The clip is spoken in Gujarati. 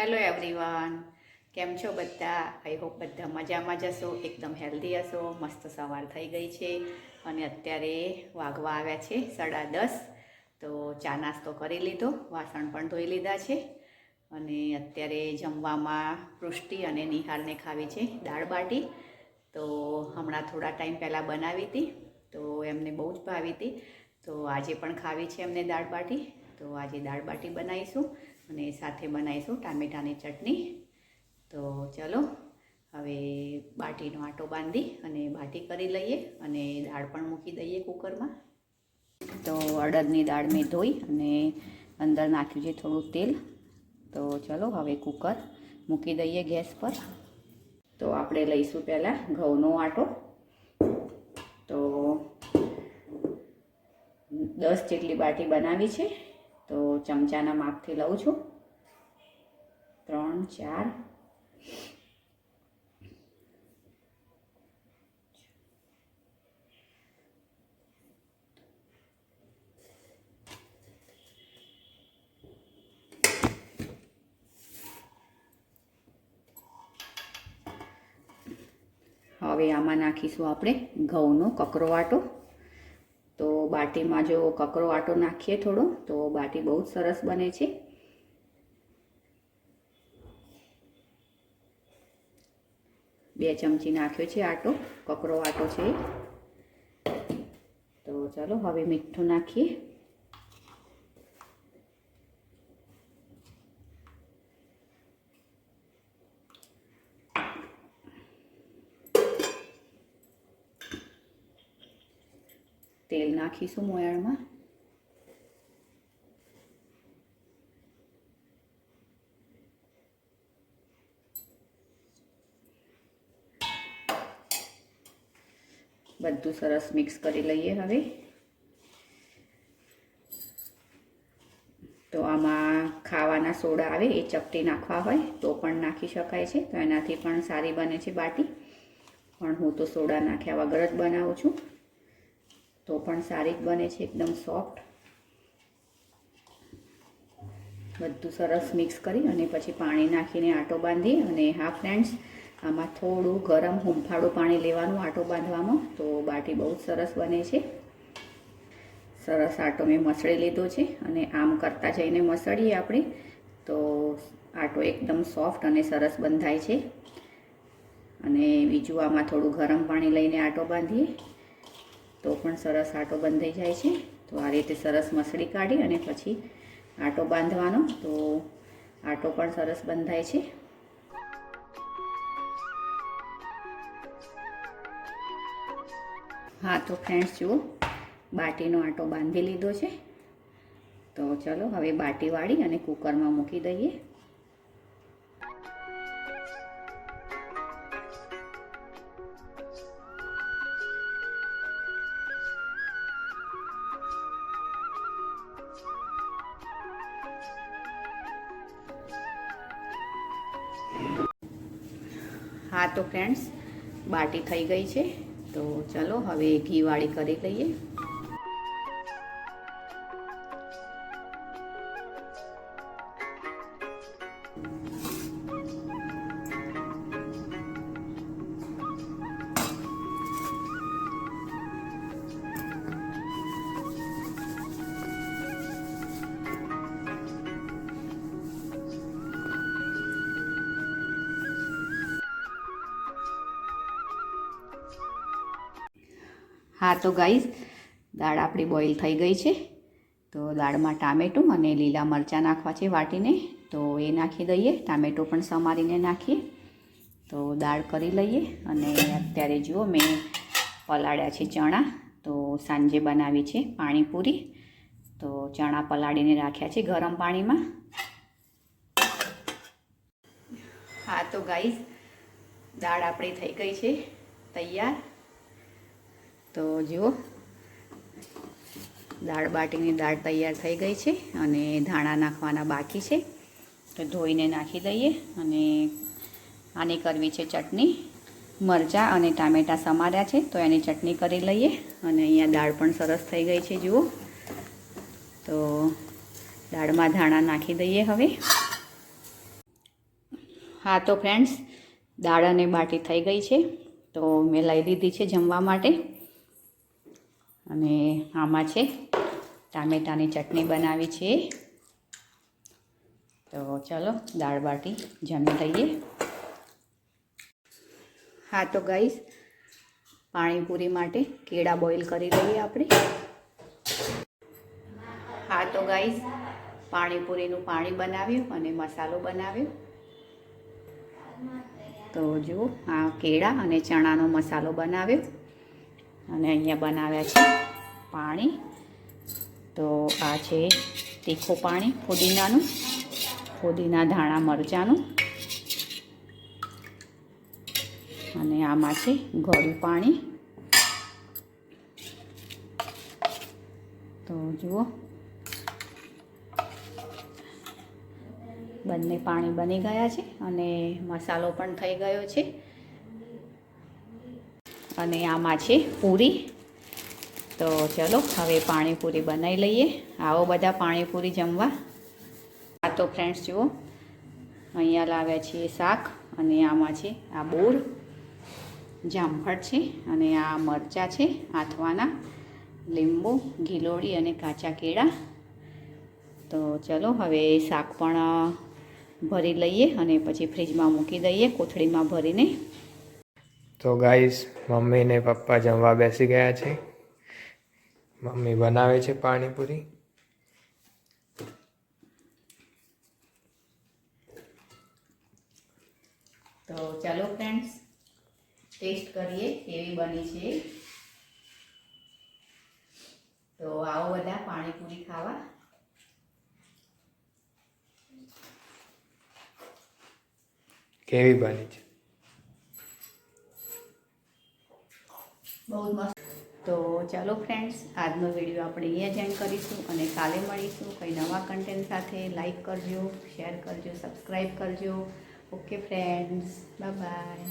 હેલો એવરીવન કેમ છો બધા? આઈ હોપ બધા મજામાં જશો એકદમ હેલ્ધી હશો. મસ્ત સવાર થઈ ગઈ છે અને અત્યારે વાગવા આવ્યા છે સાડા દસ. તો ચા નાસ્તો કરી લીધો. વાસણ પણ ધોઈ લીધા છે. અને અત્યારે જમવામાં પૃષ્ટિ અને નિહાળને ખાવી છે દાળ બાટી. તો હમણાં થોડા ટાઈમ પહેલાં બનાવી હતી. તો એમને બહુ જ ભાવી હતી. તો આજે પણ ખાવી છે એમને દાળ બાટી. તો આજે દાળ બાટી બનાવીશું. અને સાથે બનાવીશું ટામેટાની ચટણી. તો ચલો, હવે બાટીનો આટો બાંધી અને બાટી કરી લઈએ અને દાળ પણ મૂકી દઈએ કુકરમાં. તો અડદની દાળ મેં ધોઈ અને અંદર નાખ્યું છે થોડું તેલ. તો ચલો, હવે કુકર મૂકી દઈએ ગેસ પર. તો આપણે લઈશું પહેલાં ઘઉંનો આટો. તો દસ જેટલી બાટી બનાવી છે. તો ચમચાના માપથી લઉં છું. ત્રણ ચાર. હવે આમાં નાખીશું આપણે ઘઉંનો કકરો આટો બાટીમાં જો કકરો આટો નાખીએ થોડો, તો બાટી બહુ જ સરસ બને છે. બે ચમચી નાખ્યો છે આટો, કકરો આટો છે. તો ચલો, હવે મીઠું નાખીએ. તેલ નાખીશું મોયાળમાં બધું સરસ મિક્સ કરી લઈએ હવે. તો આમાં ખાવાના સોડા આવે, એ ચપટી નાખવા હોય, તો પણ નાખી શકાય છે. તો એનાથી પણ સારી બને છે બાટી. પણ હું તો સોડા નાખ્યા વગર જ બનાવું છું. તો પણ સારી જ બને છે, એકદમ સોફ્ટ બધું સરસ મિક્સ કરી અને પછી પાણી નાખીને આટો બાંધી અને હા ફ્રેન્ડ્સ આમાં થોડું ગરમ હુંફાળું પાણી લેવાનું આટો બાંધવામાં, તો બાટી બહુ સરસ બને છે. સરસ આટો મેં મસળી લીધો છે અને આમ કરતાં જઈને મસળીએ આપણે, તો આટો એકદમ સોફ્ટ અને સરસ બંધાય છે. અને બીજું આમાં થોડું ગરમ પાણી લઈને આટો બાંધીએ. તો પણ સરસ આટો બંધાઈ જાય છે. તો આ રીતે સરસ મસળી કાઢી અને પછી આટો બાંધવાનો. તો આટો પણ સરસ બંધાય છે. હા, તો ફ્રેન્ડ્સ જુઓ, બાટીનો આટો બાંધી લીધો છે. તો ચલો, હવે બાટી વાળી અને કુકરમાં મૂકી દઈએ. હા તો ફ્રેન્ડ્સ બાટી થઈ ગઈ છે. તો ચલો હવે ઘીવાળી કરી લઈએ. હા, તો ગાઈઝ દાળ આપણી બોઇલ થઈ ગઈ છે. તો દાળમાં ટામેટું અને લીલા મરચાં નાખવા છે વાટીને. તો એ નાખી દઈએ. ટામેટું પણ સમારીને નાખીએ. તો દાળ કરી લઈએ. અને અત્યારે જુઓ, મેં પલાળ્યા છે ચણા. તો સાંજે બનાવી છે પાણીપુરી. તો ચણા પલાળીને રાખ્યા છે ગરમ પાણીમાં. હા, તો ગાઈઝ દાળ આપણી થઈ ગઈ છે. તૈયાર. તો જુઓ, દાળ બાટીની દાળ તૈયાર થઈ ગઈ છે અને ધાણા નાખવાના બાકી છે. તો ધોઈને નાખી દઈએ અને આની કરવી છે ચટણી. મરચાં અને ટામેટાં સમાર્યા છે, તો એની ચટણી કરી લઈએ અને અહીંયા દાળ પણ સરસ થઈ ગઈ છે, જુઓ. તો દાળમાં ધાણા નાખી દઈએ હવે. હા, તો ફ્રેન્ડ્સ, દાળ અને બાટી થઈ ગઈ છે, તો મેં લઈ લીધી છે જમવા માટે. અને આમાં છે ટામેટાની ચટણી બનાવી છે. તો ચલો, દાળ બાટી જમી લઈએ. હા, તો ગાઈસ, પાણીપુરી માટે કેળા બોઇલ કરી લઈએ આપણે. હા, તો ગાઈસ, પાણીપુરીનું પાણી બનાવ્યું અને મસાલો બનાવ્યો. તો જુઓ, આ કેળા અને ચણાનો મસાલો બનાવ્યો. અને અહીંયા બનાવ્યા છે પાણી. તો આ છે તીખું પાણી ફુદીનાનું, ફુદીના ધાણા મરચાંનું. અને આમાં છે ગળું પાણી. તો જુઓ. બંને પાણી બની ગયા છે અને મસાલો પણ થઈ ગયો છે. અને આમાં છે પૂરી. તો ચલો, હવે પાણીપુરી બનાવી લઈએ. આવો બધા પાણીપુરી જમવા. આ તો ફ્રેન્ડ્સ જુઓ. અહીંયા લાવ્યા છીએ શાક અને આમાં છે આ બોર. જામફળ છે અને આ મરચાં છે, આથવાના, લીંબુ, ગીલોડી અને કાચા કેળા. તો ચલો, હવે શાક પણ ભરી લઈએ અને પછી ફ્રીજમાં મૂકી દઈએ કોથળીમાં ભરીને. તો ગાઈસ મમ્મી ને પપ્પા જમવા બેસી ગયા છે. મમ્મી બનાવે છે પાણીપુરી. તો ચાલો ફ્રેન્ડ્સ ટેસ્ટ કરીએ કેવી બની છે. તો આવો બધા પાણીપુરી ખાવા. કેવી બની છે? બહુ જ મસ્ત. તો ચાલો ફ્રેન્ડ્સ આજનો વીડિયો આપણે અહીંયા જ એન્ડ કરીશું અને કાલે મળીશું કંઈ નવા કન્ટેન્ટ સાથે. લાઈક કરજો શેર કરજો સબસ્ક્રાઈબ કરજો. Okay friends by